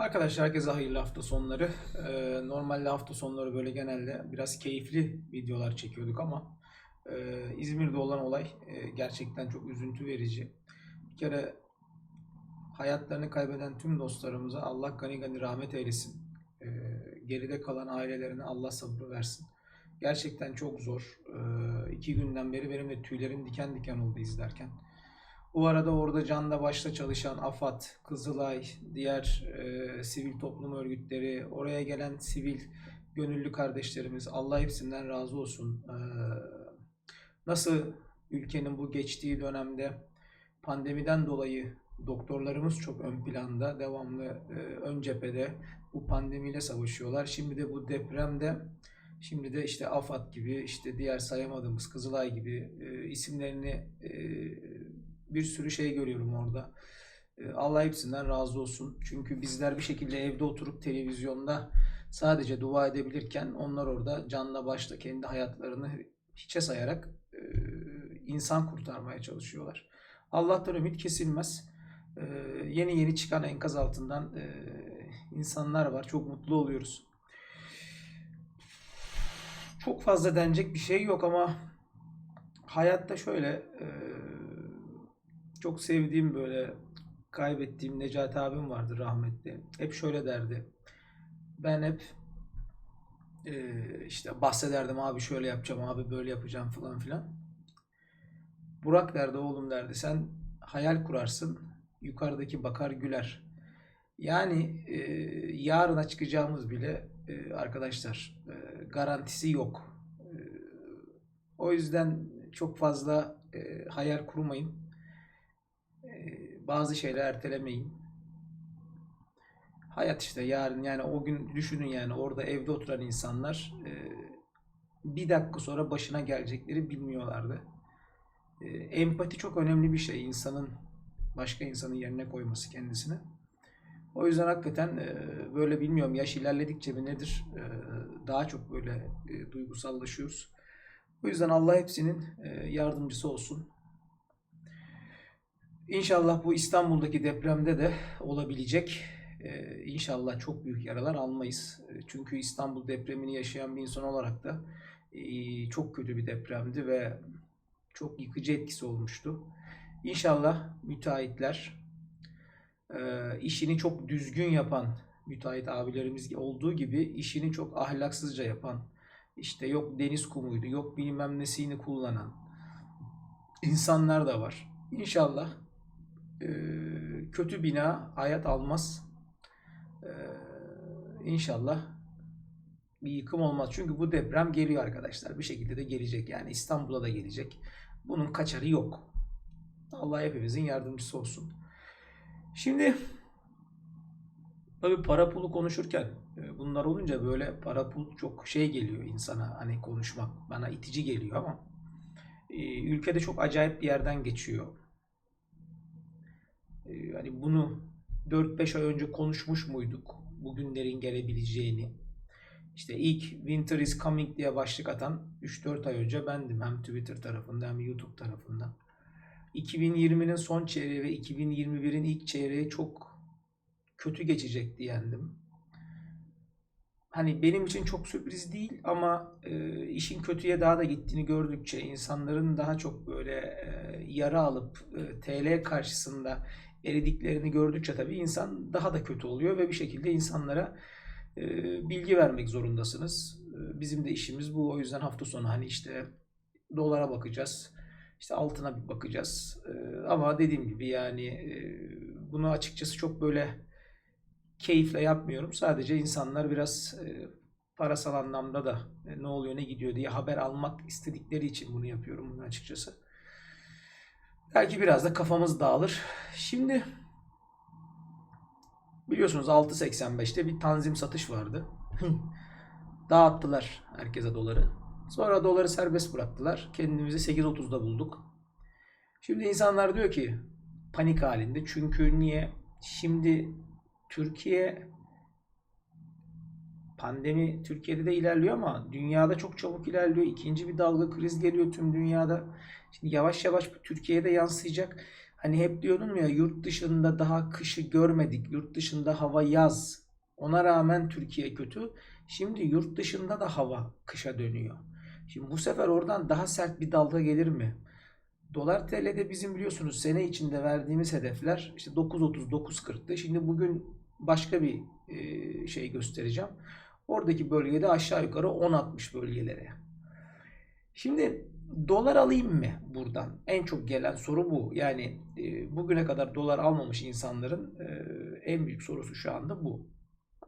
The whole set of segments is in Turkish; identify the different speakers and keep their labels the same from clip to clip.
Speaker 1: Arkadaşlar herkese hayırlı hafta sonları. Ee, normalde hafta sonları böyle genelde biraz keyifli videolar çekiyorduk ama e, İzmir'de olan olay e, gerçekten çok üzüntü verici. Bir kere hayatlarını kaybeden tüm dostlarımıza Allah gani gani rahmet eylesin. Ee, geride kalan ailelerine Allah sabır versin. Gerçekten çok zor. Ee, iki günden beri benim de tüylerim diken diken oldu izlerken. Bu arada orada canla başla çalışan AFAD, Kızılay, diğer e, sivil toplum örgütleri, oraya gelen sivil gönüllü kardeşlerimiz Allah hepsinden razı olsun. Ee, nasıl ülkenin bu geçtiği dönemde pandemiden dolayı doktorlarımız çok ön planda, devamlı e, ön cephede bu pandemiyle savaşıyorlar. Şimdi de bu depremde Şimdi de işte AFAD gibi, işte diğer sayamadığımız Kızılay gibi e, isimlerini e, bir sürü şey görüyorum orada. E, Allah hepsinden razı olsun. Çünkü bizler bir şekilde evde oturup televizyonda sadece dua edebilirken onlar orada canla başla kendi hayatlarını hiçe sayarak e, insan kurtarmaya çalışıyorlar. Allah'tan ümit kesilmez. E, yeni yeni çıkan enkaz altından insanlar var. Çok mutlu oluyoruz. Çok fazla denecek bir şey yok ama hayatta şöyle çok sevdiğim böyle kaybettiğim Necati abim vardı rahmetli. Hep şöyle derdi. Ben hep e, işte bahsederdim abi şöyle yapacağım abi böyle yapacağım falan filan. Burak derdi oğlum derdi sen hayal kurarsın yukarıdaki bakar güler. Yani e, yarına çıkacağımız bile e, arkadaşlar e, garantisi yok. E, o yüzden çok fazla e, hayal kurmayın. E, bazı şeyler ertelemeyin. Hayat işte yarın yani o gün düşünün yani orada evde oturan insanlar e, bir dakika sonra başına gelecekleri bilmiyorlardı. E, empati çok önemli bir şey. insanın başka insanın yerine koyması kendisini. O yüzden hakikaten e, böyle bilmiyorum yaş ilerledikçe mi nedir daha çok böyle duygusallaşıyoruz. O yüzden Allah hepsinin yardımcısı olsun. İnşallah bu İstanbul'daki depremde de olabilecek. E, İnşallah çok büyük yaralar almayız. E, Çünkü İstanbul depremini yaşayan bir insan olarak da e, çok kötü bir depremdi ve çok yıkıcı etkisi olmuştu. İnşallah müteahhitler e, işini çok düzgün yapan müteahhit abilerimiz olduğu gibi işini çok ahlaksızca yapan, işte yok deniz kumuydu, yok bilmem nesini kullanan insanlar da var. İnşallah e, kötü bina hayat almaz. E, İnşallah bir yıkım olmaz. Çünkü bu deprem geliyor arkadaşlar. Bir şekilde de gelecek. Yani İstanbul'a da gelecek. Bunun kaçarı yok. Allah hepimizin yardımcısı olsun. Şimdi tabii para pulu konuşurken e, bunlar olunca böyle para pul çok şey geliyor insana hani konuşmak bana itici geliyor ama e, ülkede çok acayip bir yerden geçiyor. E, Hani bunu 4-5 ay önce konuşmuş muyduk bugünlerin gelebileceğini? İşte ilk Winter is Coming diye başlık atan 3-4 ay önce bendim hem Twitter tarafında hem YouTube tarafında. 2020'nin son çeyreği ve 2021'in ilk çeyreği çok kötü geçecek diyendim. Hani benim için çok sürpriz değil ama e, işin kötüye daha da gittiğini gördükçe insanların daha çok böyle e, yara alıp e, TL karşısında eridiklerini gördükçe tabii insan daha da kötü oluyor ve bir şekilde insanlara e, bilgi vermek zorundasınız. E, bizim de işimiz bu. O yüzden hafta sonu hani işte dolara bakacağız. İşte altına bir bakacağız. E, ama dediğim gibi yani e, bunu açıkçası çok böyle keyifle yapmıyorum. Sadece insanlar biraz e, parasal anlamda da e, ne oluyor ne gidiyor diye haber almak istedikleri için bunu yapıyorum bunu açıkçası. Belki biraz da kafamız dağılır. Şimdi biliyorsunuz 6.85'te bir tanzim satış vardı. Dağıttılar herkese doları. Sonra doları serbest bıraktılar. Kendimizi 8.30'da bulduk. Şimdi insanlar diyor ki panik halinde. Çünkü niye? Şimdi Türkiye pandemi Türkiye'de de ilerliyor ama dünyada çok çabuk ilerliyor. İkinci bir dalga kriz geliyor tüm dünyada. Şimdi yavaş yavaş bu Türkiye'ye de yansıyacak. Hani hep diyordum ya yurt dışında daha kışı görmedik. Yurt dışında hava yaz. Ona rağmen Türkiye kötü. Şimdi yurt dışında da hava kışa dönüyor. Şimdi bu sefer oradan daha sert bir dalga gelir mi? Dolar TL'de bizim biliyorsunuz sene içinde verdiğimiz hedefler işte 9.30 9.40'tı. Şimdi bugün başka bir şey göstereceğim. Oradaki bölgede aşağı yukarı 10.60 bölgelere. Şimdi dolar alayım mı buradan? En çok gelen soru bu. Yani e, bugüne kadar dolar almamış insanların e, en büyük sorusu şu anda bu.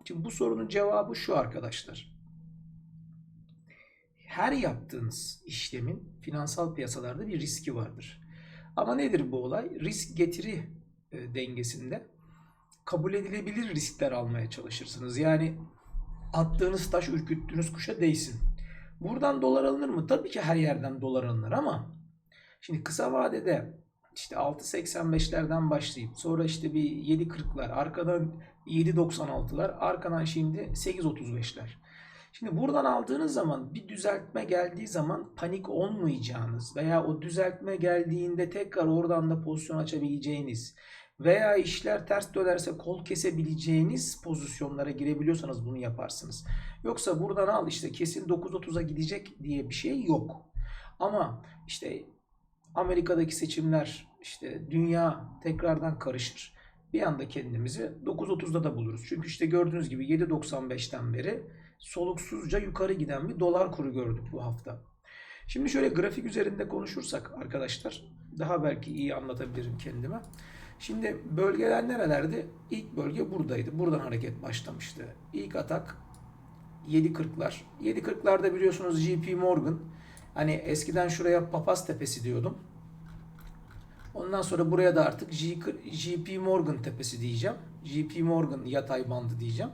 Speaker 1: Şimdi bu sorunun cevabı şu arkadaşlar. Her yaptığınız işlemin finansal piyasalarda bir riski vardır. Ama nedir bu olay? Risk getiri e, dengesinde kabul edilebilir riskler almaya çalışırsınız. Yani attığınız taş ürküttüğünüz kuşa değsin. Buradan dolar alınır mı? Tabii ki her yerden dolar alınır ama şimdi kısa vadede işte 6.85'lerden başlayıp sonra işte bir 7.40'lar arkadan 7.96'lar arkadan şimdi 8.35'ler. Şimdi buradan aldığınız zaman bir düzeltme geldiği zaman panik olmayacağınız veya o düzeltme geldiğinde tekrar oradan da pozisyon açabileceğiniz veya işler ters dönerse kol kesebileceğiniz pozisyonlara girebiliyorsanız bunu yaparsınız. Yoksa buradan al işte kesin 9.30'a gidecek diye bir şey yok. Ama işte Amerika'daki seçimler işte dünya tekrardan karışır. Bir anda kendimizi 9.30'da da buluruz. Çünkü işte gördüğünüz gibi 7.95'ten beri soluksuzca yukarı giden bir dolar kuru gördük bu hafta. Şimdi şöyle grafik üzerinde konuşursak arkadaşlar daha belki iyi anlatabilirim kendime. Şimdi bölgeler nerelerdi? İlk bölge buradaydı. Buradan hareket başlamıştı. İlk atak 7.40'lar. 7.40'larda biliyorsunuz JP Morgan. Hani eskiden şuraya Papaz Tepesi diyordum. Ondan sonra buraya da artık JP Morgan Tepesi diyeceğim. JP Morgan yatay bandı diyeceğim.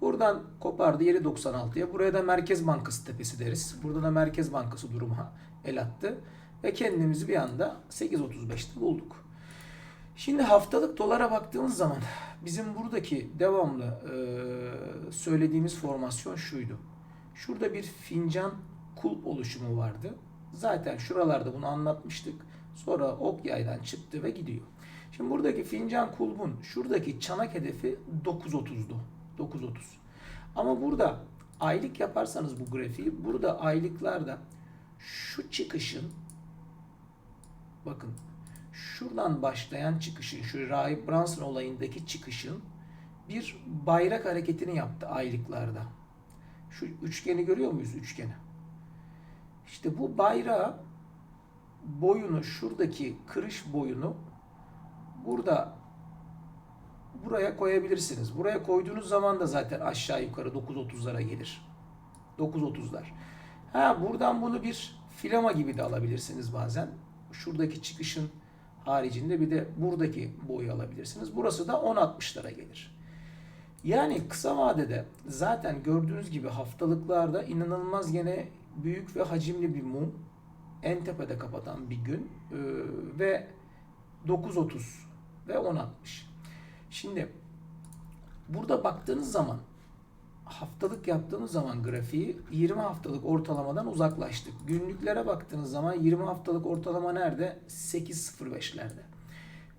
Speaker 1: Buradan kopardı 7.96'ya. Buraya da Merkez Bankası tepesi deriz. Burada da Merkez Bankası duruma el attı. Ve kendimizi bir anda 8.35'te bulduk. Şimdi haftalık dolara baktığımız zaman bizim buradaki devamlı e, söylediğimiz formasyon şuydu. Şurada bir fincan kulp oluşumu vardı. Zaten şuralarda bunu anlatmıştık. Sonra ok yaydan çıktı ve gidiyor. Şimdi buradaki fincan kulbun şuradaki çanak hedefi 9.30'du. 9.30. Ama burada aylık yaparsanız bu grafiği burada aylıklarda şu çıkışın bakın şuradan başlayan çıkışın şu Rahip Brunson olayındaki çıkışın bir bayrak hareketini yaptı aylıklarda. Şu üçgeni görüyor muyuz üçgeni? İşte bu bayrağı boyunu şuradaki kırış boyunu burada buraya koyabilirsiniz. Buraya koyduğunuz zaman da zaten aşağı yukarı 9.30'lara gelir. 9.30'lar. Ha buradan bunu bir filama gibi de alabilirsiniz bazen. Şuradaki çıkışın haricinde bir de buradaki boyu alabilirsiniz. Burası da 10.60'lara gelir. Yani kısa vadede zaten gördüğünüz gibi haftalıklarda inanılmaz gene büyük ve hacimli bir mum en tepede kapatan bir gün ee, ve 9.30 ve 10.60. Şimdi burada baktığınız zaman haftalık yaptığınız zaman grafiği 20 haftalık ortalamadan uzaklaştık. Günlüklere baktığınız zaman 20 haftalık ortalama nerede? 8.05'lerde.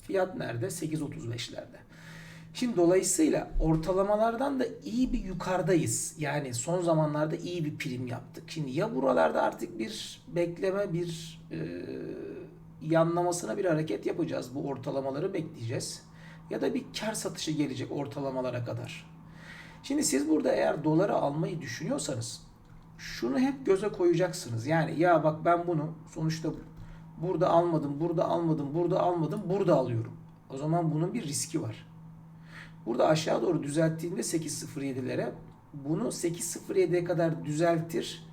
Speaker 1: Fiyat nerede? 8.35'lerde. Şimdi dolayısıyla ortalamalardan da iyi bir yukarıdayız. Yani son zamanlarda iyi bir prim yaptık. Şimdi ya buralarda artık bir bekleme, bir e, yanlamasına bir hareket yapacağız. Bu ortalamaları bekleyeceğiz. Ya da bir kar satışı gelecek ortalamalara kadar. Şimdi siz burada eğer doları almayı düşünüyorsanız şunu hep göze koyacaksınız. Yani ya bak ben bunu sonuçta burada almadım, burada almadım, burada almadım, burada alıyorum. O zaman bunun bir riski var. Burada aşağı doğru düzelttiğinde 8.07'lere bunu 8.07'ye kadar düzeltir,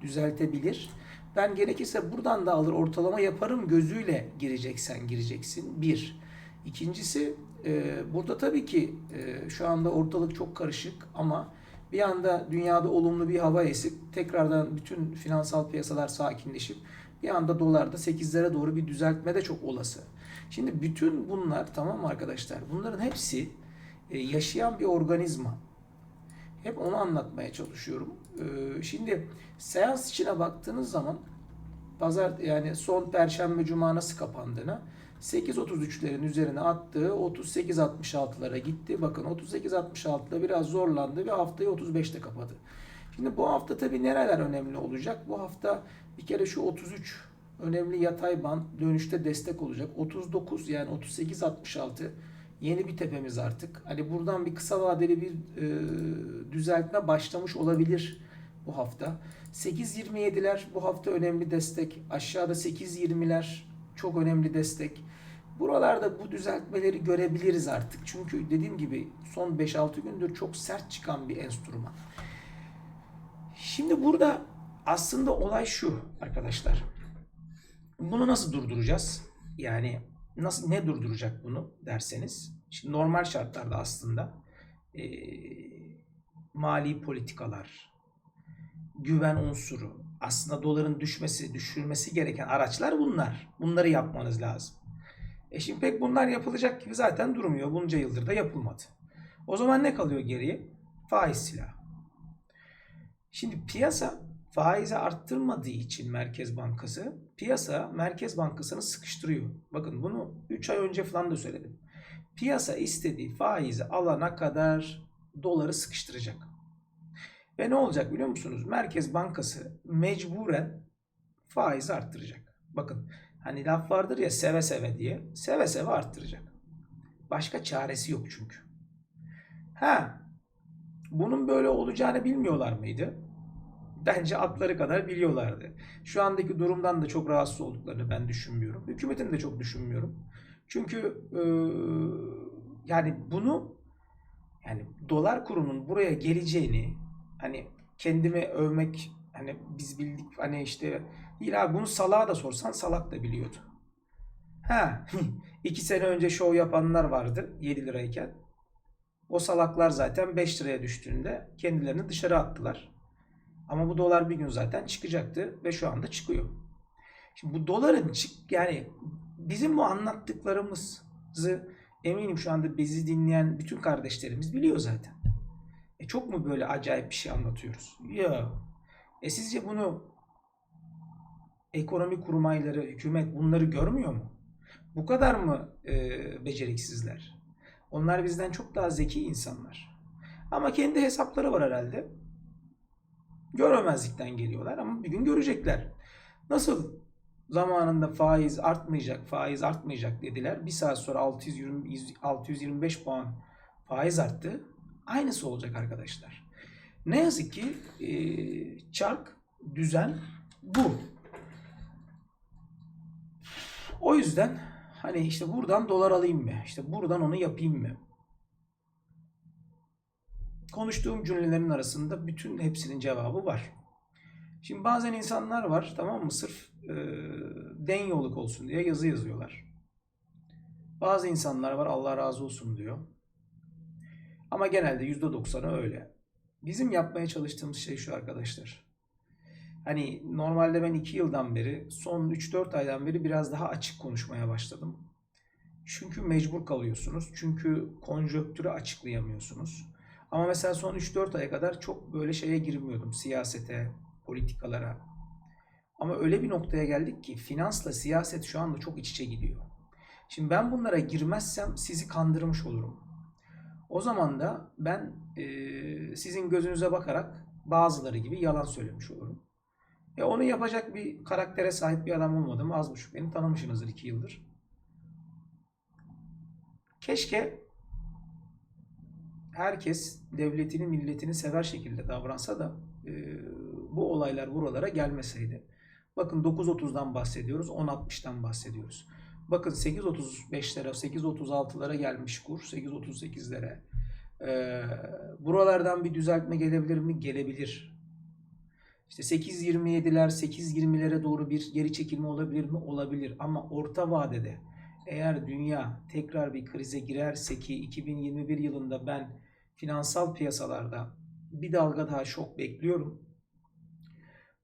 Speaker 1: düzeltebilir. Ben gerekirse buradan da alır ortalama yaparım gözüyle gireceksen gireceksin. Bir. İkincisi e, burada tabii ki e, şu anda ortalık çok karışık ama bir anda dünyada olumlu bir hava esip tekrardan bütün finansal piyasalar sakinleşip bir anda dolarda 8'lere doğru bir düzeltme de çok olası. Şimdi bütün bunlar tamam arkadaşlar? Bunların hepsi e, yaşayan bir organizma. Hep onu anlatmaya çalışıyorum. Ee, şimdi seans içine baktığınız zaman pazar yani son perşembe cuma nasıl kapandığına 8.33'lerin üzerine attığı 38.66'lara gitti. Bakın 38.66'da biraz zorlandı ve haftayı 35'te kapadı. Şimdi bu hafta tabii nereler önemli olacak? Bu hafta bir kere şu 33 önemli yatay band dönüşte destek olacak. 39 yani 38.66 yeni bir tepemiz artık. Hani buradan bir kısa vadeli bir e, düzeltme başlamış olabilir bu hafta. 8.27'ler bu hafta önemli destek. Aşağıda 8.20'ler çok önemli destek. Buralarda bu düzeltmeleri görebiliriz artık. Çünkü dediğim gibi son 5-6 gündür çok sert çıkan bir enstrüman. Şimdi burada aslında olay şu arkadaşlar. Bunu nasıl durduracağız? Yani nasıl ne durduracak bunu derseniz. Şimdi normal şartlarda aslında eee, mali politikalar, güven unsuru, aslında doların düşmesi, düşürmesi gereken araçlar bunlar. Bunları yapmanız lazım. E şimdi pek bunlar yapılacak gibi zaten durmuyor. Bunca yıldır da yapılmadı. O zaman ne kalıyor geriye? Faiz silahı. Şimdi piyasa faizi arttırmadığı için Merkez Bankası piyasa Merkez Bankası'nı sıkıştırıyor. Bakın bunu 3 ay önce falan da söyledim. Piyasa istediği faizi alana kadar doları sıkıştıracak. Ve ne olacak biliyor musunuz? Merkez Bankası mecburen faizi arttıracak. Bakın hani laf vardır ya seve seve diye. Seve seve arttıracak. Başka çaresi yok çünkü. Ha, bunun böyle olacağını bilmiyorlar mıydı? Bence atları kadar biliyorlardı. Şu andaki durumdan da çok rahatsız olduklarını ben düşünmüyorum. Hükümetin de çok düşünmüyorum. Çünkü eee, yani bunu yani dolar kurunun buraya geleceğini hani kendime övmek hani biz bildik hani işte değil abi bunu salağa da sorsan salak da biliyordu. Ha iki sene önce şov yapanlar vardı 7 lirayken. O salaklar zaten 5 liraya düştüğünde kendilerini dışarı attılar. Ama bu dolar bir gün zaten çıkacaktı ve şu anda çıkıyor. Şimdi bu doların çık yani bizim bu anlattıklarımızı eminim şu anda bizi dinleyen bütün kardeşlerimiz biliyor zaten. E çok mu böyle acayip bir şey anlatıyoruz? Ya. E sizce bunu ekonomi kurmayları, hükümet bunları görmüyor mu? Bu kadar mı e, beceriksizler? Onlar bizden çok daha zeki insanlar. Ama kendi hesapları var herhalde. Göremezlikten geliyorlar ama bir gün görecekler. Nasıl zamanında faiz artmayacak, faiz artmayacak dediler. Bir saat sonra 620, 625 puan faiz arttı. Aynısı olacak arkadaşlar. Ne yazık ki e, çark, düzen bu. O yüzden hani işte buradan dolar alayım mı? İşte buradan onu yapayım mı? Konuştuğum cümlelerin arasında bütün hepsinin cevabı var. Şimdi bazen insanlar var tamam mı? Sırf e, den yoluk olsun diye yazı yazıyorlar. Bazı insanlar var Allah razı olsun diyor. Ama genelde %90'ı öyle. Bizim yapmaya çalıştığımız şey şu arkadaşlar. Hani normalde ben 2 yıldan beri, son 3-4 aydan beri biraz daha açık konuşmaya başladım. Çünkü mecbur kalıyorsunuz. Çünkü konjonktürü açıklayamıyorsunuz. Ama mesela son 3-4 aya kadar çok böyle şeye girmiyordum. Siyasete, politikalara. Ama öyle bir noktaya geldik ki finansla siyaset şu anda çok iç içe gidiyor. Şimdi ben bunlara girmezsem sizi kandırmış olurum. O zaman da ben e, sizin gözünüze bakarak bazıları gibi yalan söylemiş olurum. E onu yapacak bir karaktere sahip bir adam olmadım. Az buçuk beni tanımışsınızdır iki yıldır. Keşke herkes devletini, milletini sever şekilde davransa da e, bu olaylar buralara gelmeseydi. Bakın 9.30'dan bahsediyoruz, 10.60'dan bahsediyoruz. Bakın 8.35'lere, 8.36'lara gelmiş kur, 8.38'lere. Ee, buralardan bir düzeltme gelebilir mi? Gelebilir. İşte 8.27'ler, 8.20'lere doğru bir geri çekilme olabilir mi? Olabilir. Ama orta vadede eğer dünya tekrar bir krize girerse ki 2021 yılında ben finansal piyasalarda bir dalga daha şok bekliyorum.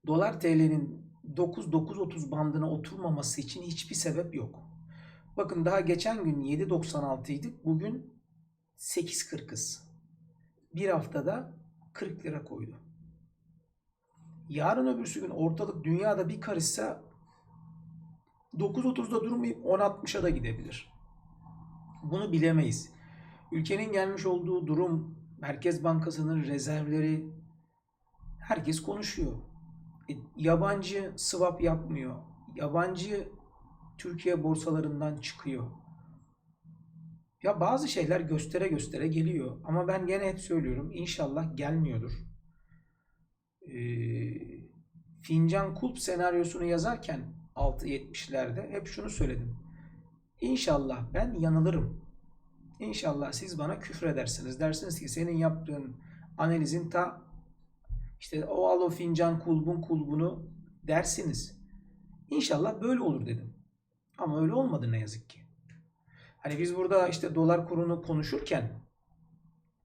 Speaker 1: Dolar TL'nin 9-9.30 bandına oturmaması için hiçbir sebep yok. Bakın daha geçen gün 7.96 idik. Bugün 8.40'ız. Bir haftada 40 lira koydu. Yarın öbürsü gün ortalık dünyada bir karışsa 9.30'da durmayıp 10.60'a da gidebilir. Bunu bilemeyiz. Ülkenin gelmiş olduğu durum, Merkez Bankası'nın rezervleri, herkes konuşuyor. E, yabancı swap yapmıyor. Yabancı Türkiye borsalarından çıkıyor. Ya bazı şeyler göstere göstere geliyor. Ama ben gene hep söylüyorum. İnşallah gelmiyordur. Ee, Fincan Kulp senaryosunu yazarken 6.70'lerde hep şunu söyledim. İnşallah ben yanılırım. İnşallah siz bana küfredersiniz. Dersiniz ki senin yaptığın analizin ta işte o al o fincan kulbun kulbunu dersiniz. İnşallah böyle olur dedim. Ama öyle olmadı ne yazık ki. Hani biz burada işte dolar kurunu konuşurken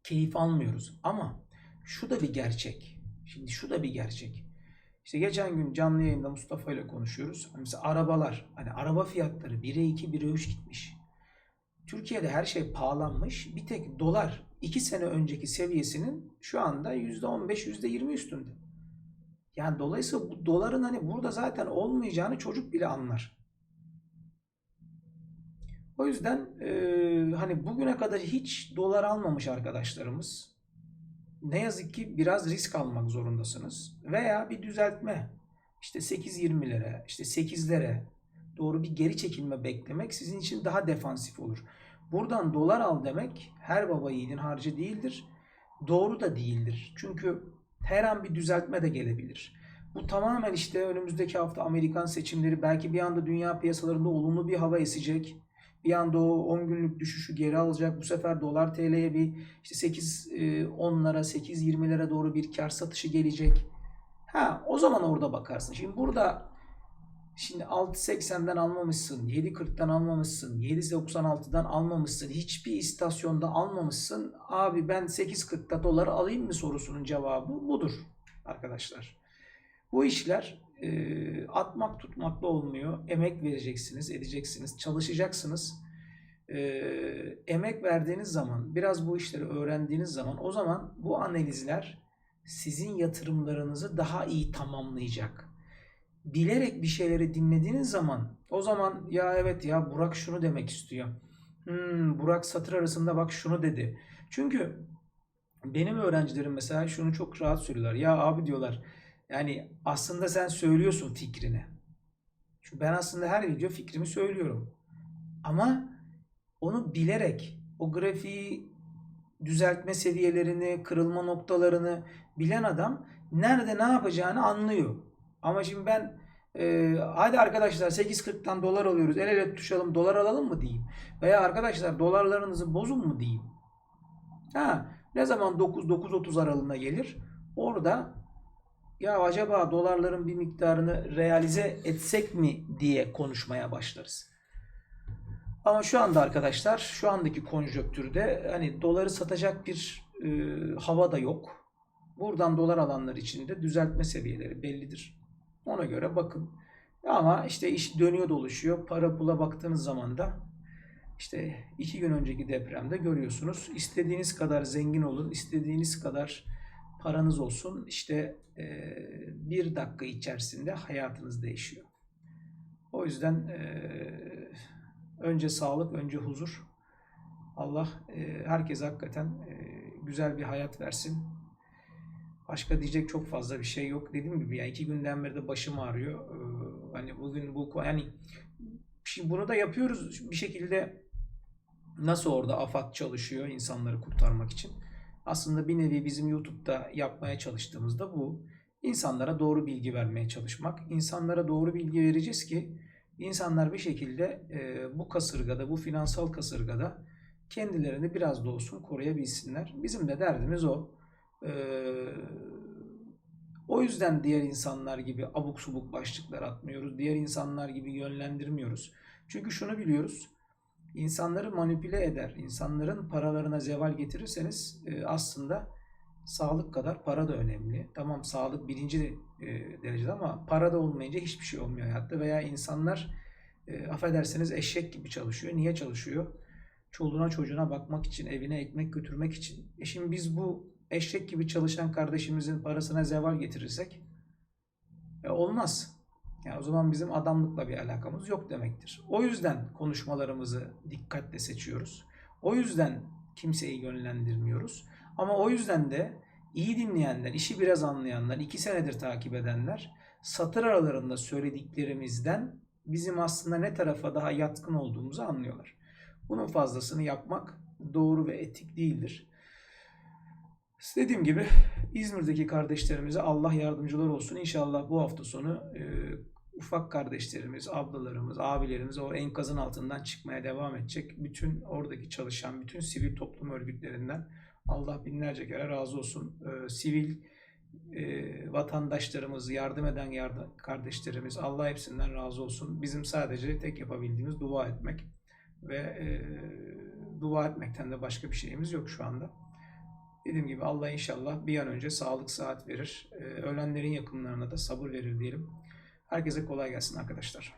Speaker 1: keyif almıyoruz. Ama şu da bir gerçek. Şimdi şu da bir gerçek. İşte geçen gün canlı yayında Mustafa ile konuşuyoruz. Hani Mesela arabalar, hani araba fiyatları 1'e 2, 1'e 3 gitmiş. Türkiye'de her şey pahalanmış. Bir tek dolar 2 sene önceki seviyesinin şu anda %15, %20 üstünde. Yani dolayısıyla bu doların hani burada zaten olmayacağını çocuk bile anlar. O yüzden e, hani bugüne kadar hiç dolar almamış arkadaşlarımız ne yazık ki biraz risk almak zorundasınız. Veya bir düzeltme işte 8.20'lere işte 8'lere doğru bir geri çekilme beklemek sizin için daha defansif olur. Buradan dolar al demek her baba yiğidin harcı değildir. Doğru da değildir. Çünkü her an bir düzeltme de gelebilir. Bu tamamen işte önümüzdeki hafta Amerikan seçimleri belki bir anda dünya piyasalarında olumlu bir hava esecek. Bir anda o 10 günlük düşüşü geri alacak. Bu sefer dolar TL'ye bir işte 8 10'lara 8 20'lere doğru bir kar satışı gelecek. Ha o zaman orada bakarsın. Şimdi burada Şimdi 6.80'den almamışsın, 7.40'dan almamışsın, 7.96'dan almamışsın, hiçbir istasyonda almamışsın. Abi ben 8.40'da doları alayım mı sorusunun cevabı budur arkadaşlar. Bu işler e, atmak tutmakla olmuyor. Emek vereceksiniz, edeceksiniz, çalışacaksınız. E, emek verdiğiniz zaman, biraz bu işleri öğrendiğiniz zaman o zaman bu analizler sizin yatırımlarınızı daha iyi tamamlayacak bilerek bir şeyleri dinlediğiniz zaman o zaman ya evet ya Burak şunu demek istiyor. Hmm, Burak satır arasında bak şunu dedi. Çünkü benim öğrencilerim mesela şunu çok rahat söylüyorlar. Ya abi diyorlar yani aslında sen söylüyorsun fikrini. Çünkü ben aslında her video fikrimi söylüyorum. Ama onu bilerek o grafiği düzeltme seviyelerini, kırılma noktalarını bilen adam nerede ne yapacağını anlıyor. Ama şimdi ben e, hadi arkadaşlar 8.40'tan dolar alıyoruz el ele tutuşalım dolar alalım mı diyeyim. Veya arkadaşlar dolarlarınızı bozun mu diyeyim. Ha, ne zaman 9-9.30 aralığına gelir orada ya acaba dolarların bir miktarını realize etsek mi diye konuşmaya başlarız. Ama şu anda arkadaşlar şu andaki konjonktürde hani doları satacak bir e, hava da yok. Buradan dolar alanlar için de düzeltme seviyeleri bellidir. Ona göre bakın. Ama işte iş dönüyor dolaşıyor. Para pula baktığınız zaman da işte iki gün önceki depremde görüyorsunuz. İstediğiniz kadar zengin olun, istediğiniz kadar paranız olsun. İşte e, bir dakika içerisinde hayatınız değişiyor. O yüzden e, önce sağlık, önce huzur. Allah e, herkese hakikaten e, güzel bir hayat versin. Başka diyecek çok fazla bir şey yok. Dediğim gibi yani iki günden beri de başım ağrıyor. Ee, hani bugün bu yani şimdi bunu da yapıyoruz bir şekilde nasıl orada AFAD çalışıyor insanları kurtarmak için. Aslında bir nevi bizim YouTube'da yapmaya çalıştığımızda bu insanlara doğru bilgi vermeye çalışmak. İnsanlara doğru bilgi vereceğiz ki insanlar bir şekilde e, bu kasırgada, bu finansal kasırgada kendilerini biraz da olsun koruyabilsinler. Bizim de derdimiz o. Ee, o yüzden diğer insanlar gibi abuk subuk başlıklar atmıyoruz. Diğer insanlar gibi yönlendirmiyoruz. Çünkü şunu biliyoruz. İnsanları manipüle eder, insanların paralarına zeval getirirseniz e, aslında sağlık kadar para da önemli. Tamam sağlık birinci e, derecede ama para da olmayınca hiçbir şey olmuyor hayatta. Veya insanlar e, affederseniz eşek gibi çalışıyor. Niye çalışıyor? Çoluğuna çocuğuna bakmak için, evine ekmek götürmek için. E şimdi biz bu eşek gibi çalışan kardeşimizin parasına zeval getirirsek e, olmaz. Yani o zaman bizim adamlıkla bir alakamız yok demektir. O yüzden konuşmalarımızı dikkatle seçiyoruz. O yüzden kimseyi yönlendirmiyoruz. Ama o yüzden de iyi dinleyenler, işi biraz anlayanlar, iki senedir takip edenler satır aralarında söylediklerimizden bizim aslında ne tarafa daha yatkın olduğumuzu anlıyorlar. Bunun fazlasını yapmak doğru ve etik değildir. Dediğim gibi İzmir'deki kardeşlerimize Allah yardımcılar olsun. İnşallah bu hafta sonu e, ufak kardeşlerimiz, ablalarımız, abilerimiz o enkazın altından çıkmaya devam edecek. Bütün oradaki çalışan, bütün sivil toplum örgütlerinden Allah binlerce kere razı olsun. E, sivil e, vatandaşlarımız, yardım eden yardım, kardeşlerimiz Allah hepsinden razı olsun. Bizim sadece tek yapabildiğimiz dua etmek ve e, dua etmekten de başka bir şeyimiz yok şu anda. Dediğim gibi Allah inşallah bir an önce sağlık saat verir. E, ölenlerin yakınlarına da sabır verir diyelim. Herkese kolay gelsin arkadaşlar.